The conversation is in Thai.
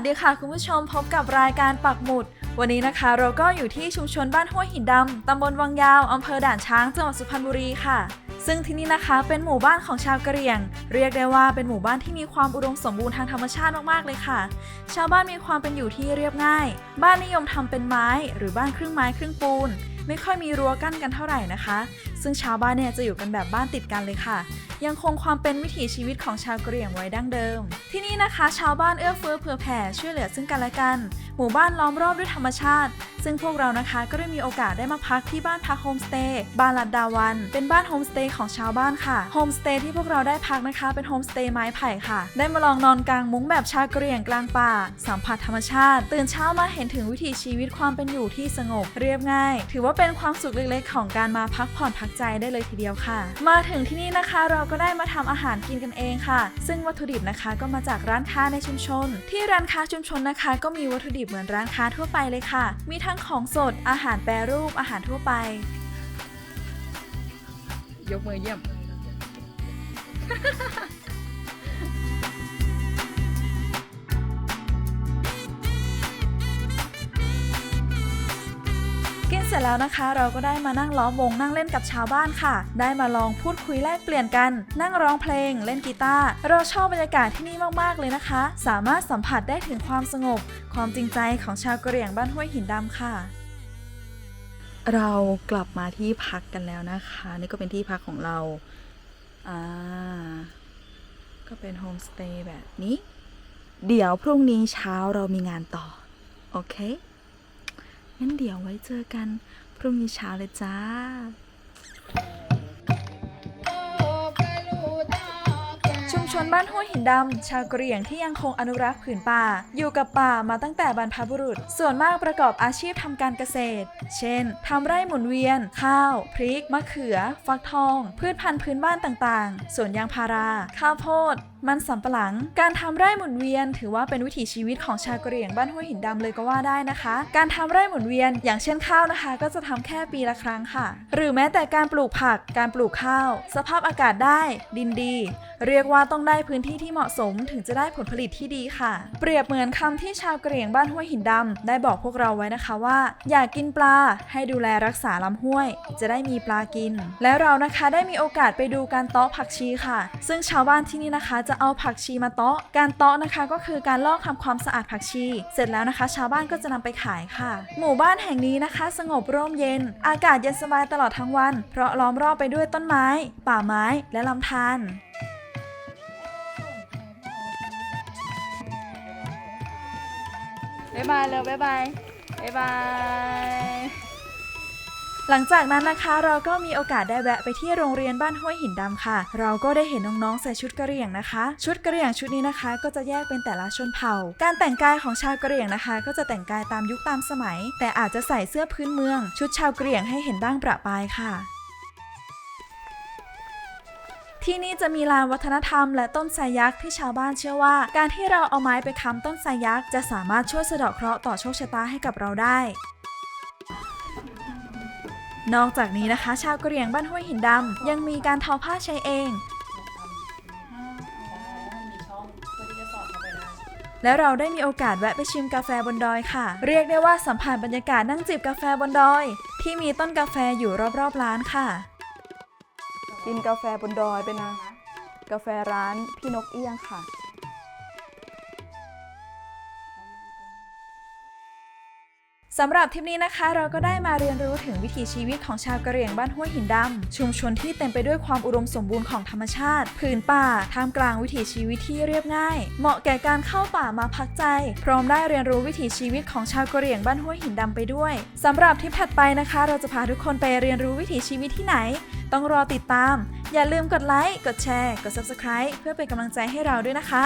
สดีค่ะคุณผู้ชมพบกับรายการปักหมุด วันนี้นะคะ เราก็อยู่ที่ชุมชนบ้านห้วยหินดำตำบลวังยาวอำเภอด่านช้างจังหวัดสุพรรณบุรีค่ะ ซึ่งที่นี่นะคะเป็นหมู่บ้านของชาวกะเหรี่ยง เรียกได้ว่าเป็นหมู่บ้านที่มีความอุดมสมบูรณ์ทางธรรมชาติมากๆเลยค่ะ ชาวบ้านมีความเป็นอยู่ที่เรียบง่าย บ้านนิยมทำเป็นไม้ หรือบ้านครึ่งไม้ครึ่งปูน ไม่ค่อยมีรั้วกั้นกันเท่าไหร่นะคะ ซึ่งชาวบ้านเนี่ยจะอยู่กันแบบบ้านติดกันเลยค่ะ ยังคงความเป็นวิถีชีวิตของชาวกะเหรี่ยงไว้ดั้งเดิม ที่นี่นะคะ ชาวบ้านเอื้อเฟื้อเผื่อแผ่ช่วยเหลือซึ่งกันและกัน หมู่บ้านล้อมรอบด้วยธรรมชาติ ซึ่งพวกเรานะคะก็ได้มีโอกาสได้มาพักที่บ้านพักโฮมสเตย์บ้านลัดดาวัน เป็นบ้านโฮมสเตย์ของชาวบ้านค่ะโฮมสเตย์ที่พวกเราได้พักนะคะเป็นโฮมสเตย์ไม้ไผ่ค่ะ ได้มาลองนอนกลางมุ้งแบบชาวกเรียงกลางป่า สัมผัสธรรมชาติ ตื่นเช้ามาเห็นถึงวิถีชีวิตความเป็นอยู่ที่สงบ เรียบง่าย ถือว่าเป็นความสุขเล็กๆ ของการมาพักผ่อนพักใจได้เลยทีเดียวค่ะ มาถึงที่นี่นะคะเราก็ได้มาทำอาหารกินกันเองค่ะ ซึ่งวัตถุดิบนะคะก็มาจากร้านค้าในชุมชน ที่ร้านค้าชุมชนนะคะ ก็มีวัตถุดิบเหมือนร้านค้าทั่วไปเลยค่ะ มีทั้งั้งของสด อาหารแปรรูป อาหารทั่วไป ยกมือเยี่ยม เสร็จแล้วนะคะ เราก็ได้มานั่งล้อมวงนั่งเล่นกับชาวบ้านค่ะ ได้มาลองพูดคุยแลกเปลี่ยนกัน นั่งร้องเพลง เล่นกีตาร์เราชอบบรรยากาศที่นี่มากๆเลยนะคะ สามารถสัมผัสได้ถึงความสงบ ความจริงใจของชาวกะเหรี่ยงบ้านห้วยหินดำค่ะเรากลับมาที่พักกันแล้วนะคะ นี่ก็เป็นที่พักของเรา อ่า ก็เป็นโฮมสเตย์แบบนี้ เดี๋ยวพรุ่งนี้เช้าเรามีงานต่อ โอเค งั้นเดี๋ยวไว้เจอกัน พรุ่งนี้เช้าเลยจ้า ชนบ้านห้วยหินดำ ชาวกะเหรี่ยงที่ยังคงอนุรักษ์ผืนป่า อยู่กับป่ามาตั้งแต่บรรพบุรุษ ส่วนมากประกอบอาชีพทำการเกษตร เช่นทำไร่หมุนเวียน ข้าว พริก มะเขือ ฟักทอง พืชพันธุ์พื้นบ้านต่างๆ สวนยางพารา ข้าวโพดมันสำปะหลัง การทำไร่หมุนเวียน ถือว่าเป็นวิถีชีวิตของชาวกะเหรี่ยงบ้านห้วยหินดำเลยก็ว่าได้นะคะ การทำไร่หมุนเวียน อย่างเช่นข้าวนะคะ ก็จะทำแค่ปีละครั้งค่ะ หรือแม้แต่การปลูกผัก การปลูกข้าว สภาพอากาศได้ ดินดี เรียกว่าต้องได้พื้นที่ที่เหมาะสมถึงจะได้ผลผลิตที่ดีค่ะ เปรียบเหมือนคำที่ชาวกะเหรี่ยงบ้านห้วยหินดำได้บอกพวกเราไว้นะคะว่า อยากกินปลาให้ดูแลรักษาลำห้วย จะได้มีปลากิน แล้วเรานะคะได้มีโอกาสไปดูการเตาะผักชีค่ะ ซึ่งชาวบ้านที่นี่นะคะ จะเอาผักชีมาเตาะ การเตาะนะคะก็คือการลอกทำความสะอาดผักชี เสร็จแล้วนะคะ ชาวบ้านก็จะนำไปขายค่ะ หมู่บ้านแห่งนี้นะคะ สงบร่มเย็น อากาศเย็นสบายตลอดทั้งวัน เพราะล้อมรอบไปด้วยต้นไม้ ป่าไม้และลำธาร บ๊ายบายเร็วบ๊ายบายบ๊ายบาย หลังจากนั้นนะคะเราก็มีโอกาสได้แวะไปที่โรงเรียนบ้านห้วยหินดำค่ะ เราก็ได้เห็นน้องๆใส่ชุดกะเหรี่ยงนะคะ ชุดกะเหรี่ยงชุดนี้นะคะ ก็จะแยกเป็นแต่ละชนเผ่า การแต่งกายของชาวกะเหรี่ยงนะคะ ก็จะแต่งกายตามยุคตามสมัย แต่อาจจะใส่เสื้อพื้นเมือง ชุดชาวกะเหรี่ยงให้เห็นบ้างประปรายค่ะ ที่นี่จะมีลานวัฒนธรรมและต้นไทรยักษ์ที่ชาวบ้านเชื่อว่า การที่เราเอาไม้ไปค้ำต้นไทรยักษ์จะสามารถช่วยสะเดาะเคราะห์ต่อโชคชะตาให้กับเราได้ นอกจากนี้นะคะ ชาวกะเหรี่ยงบ้านห้วยหินดำยังมีการทอผ้าใช้เอง แล้วเราได้มีโอกาสแวะไปชิมกาแฟบนดอยค่ะ เรียกได้ว่าสัมผัสบรรยากาศนั่งจิบกาแฟบนดอย ที่มีต้นกาแฟอยู่รอบๆร้านค่ะ กินกาแฟบนดอยไปนะ กาแฟร้านพี่นกเอี้ยงค่ะ สำหรับทริปนี้นะคะ เราก็ได้มาเรียนรู้ถึงวิถีชีวิตของชาวกะเหรี่ยงบ้านห้วยหินดำชุมชนที่เต็มไปด้วยความอุดมสมบูรณ์ของธรรมชาติผืนป่าท่ามกลางวิถีชีวิตที่เรียบง่าย เหมาะแก่การเข้าป่ามาพักใจ พร้อมได้เรียนรู้วิถีชีวิตของชาวกะเหรี่ยงบ้านห้วยหินดำไปด้วยสำหรับทริปถัดไปนะคะ เราจะพาทุกคนไปเรียนรู้วิถีชีวิตที่ไหน ต้องรอติดตาม อย่าลืมกดไลค์กดแชร์ กด subscribe เพื่อเป็นกำลังใจให้เราด้วยนะคะ